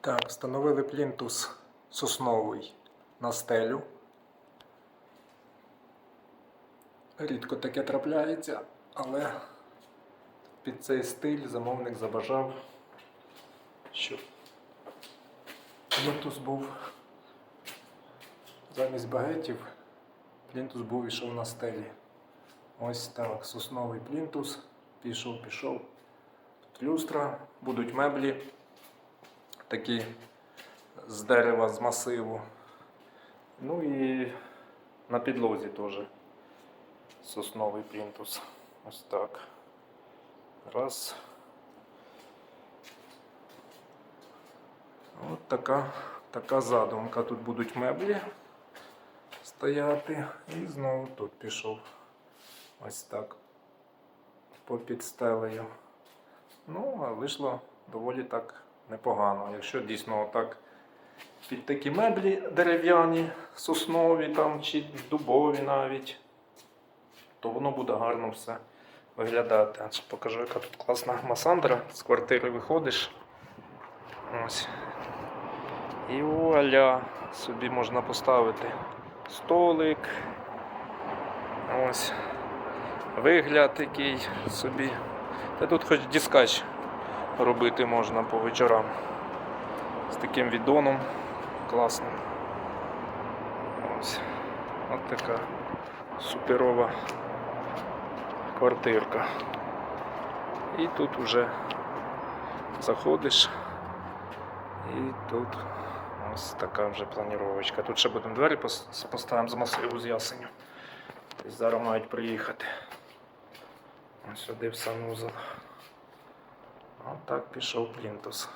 Так, встановили плінтус сосновий на стелю. Рідко таке трапляється, але під цей стиль замовник забажав, щоб плінтус був замість багетів, плінтус був ішов на стелі. Ось так, сосновий плінтус, пішов, пішов. Люстра, будуть меблі такі з дерева, з масиву. Ну і на підлозі теж сосновий плінтус. Ось так. Раз. От така, така задумка. Тут будуть меблі стояти. І знову тут пішов. Ось так. Попід стелею. Ну, а вийшло доволі так непогано. Якщо дійсно отак під такі меблі дерев'яні, соснові там чи дубові навіть, то воно буде гарно все виглядати. Покажу, яка тут класна масандра. З квартири виходиш. Ось. І вуаля, собі можна поставити столик. Ось. Вигляд такий собі. Та тут хоч дискач робити можна по вечорам. З таким відоном класним. Ось. От така суперова квартирка. І тут вже заходиш. І тут ось така вже планіровочка. Тут ще будемо двері поставимо з масиву з ясеню. Зараз мають приїхати. Ось сюди в санузел. Отак пішов плінтус.